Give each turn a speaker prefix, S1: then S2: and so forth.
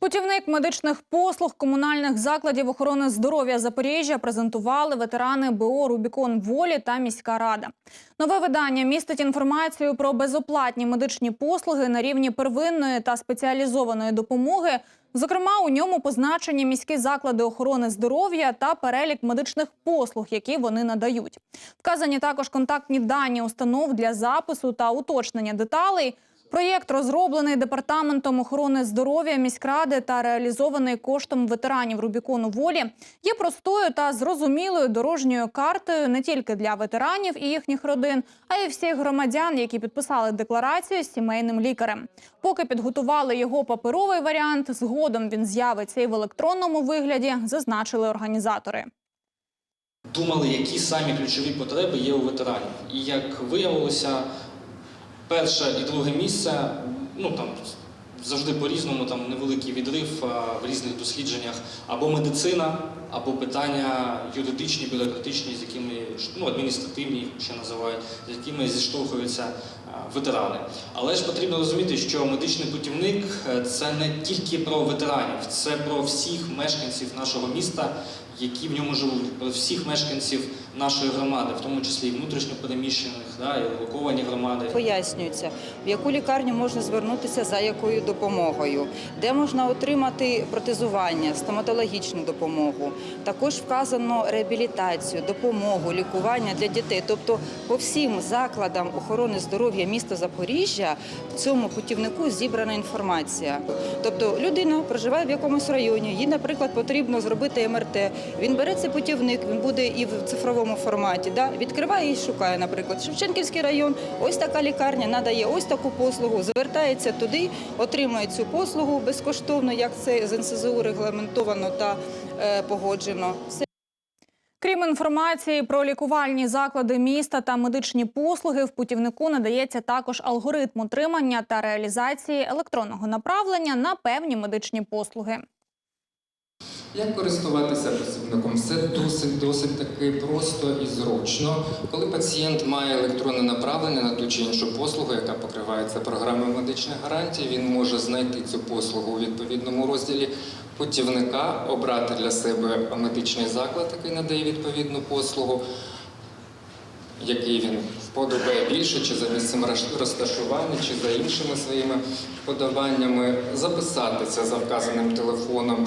S1: Путівник медичних послуг комунальних закладів охорони здоров'я Запоріжжя презентували ветерани БО Рубікон Волі та міська рада. Нове видання містить інформацію про безоплатні медичні послуги на рівні первинної та спеціалізованої допомоги. Зокрема, у ньому позначені міські заклади охорони здоров'я та перелік медичних послуг, які вони надають. Вказані також контактні дані установ для запису та уточнення деталей. Проєкт розроблений департаментом охорони здоров'я міськради та реалізований коштом ветеранів Рубікону Волі. Є простою та зрозумілою дорожньою картою не тільки для ветеранів і їхніх родин, а й всіх громадян, які підписали декларацію з сімейним лікарем. Поки підготували його паперовий варіант, згодом він з'явиться і в електронному вигляді, зазначили організатори.
S2: думали, які самі ключові потреби є у ветеранів. І як виявилося, перше і друге місце, ну там завжди по-різному, там невеликий відрив в різних дослідженнях, або медицина, або питання юридичні, бюрократичні, з якими ну, адміністративні ще називають, з якими зіштовхуються ветерани. Але ж потрібно розуміти, що медичний путівник е, це не тільки про ветеранів, це про всіх мешканців нашого міста, які в ньому живуть, про всіх мешканців нашої громади, в тому числі і внутрішньопереміщених, да, і релоковані громади.
S3: Пояснюється, в яку лікарню можна звернутися за якою допомогою, де можна отримати протезування, стоматологічну допомогу. Також вказано реабілітацію, допомогу, лікування для дітей. Тобто, по всім закладам охорони здоров'я міста Запоріжжя в цьому путівнику зібрана інформація. Тобто, людина проживає в якомусь районі, їй, наприклад, потрібно зробити МРТ. Він бере цей путівник, він буде і в цифровому форматі. Да? Відкриває і шукає, наприклад, Шевченківський район, ось така лікарня надає ось таку послугу, звертається туди, отримує цю послугу безкоштовно, як це з НСЗУ регламентовано та е, погоджено.
S1: Крім інформації про лікувальні заклади міста та медичні послуги, в путівнику надається також алгоритм отримання та реалізації електронного направлення на певні медичні послуги.
S4: Як користуватися посібником? Все досить досить таки просто і зручно. Коли пацієнт має електронне направлення на ту чи іншу послугу, яка покривається програмою медичних гарантій, він може знайти цю послугу у відповідному розділі путівника, обрати для себе медичний заклад, який надає відповідну послугу. Який він вподобає більше, чи за місцем розташування, чи за іншими своїми вподобаннями, записатися за вказаним телефоном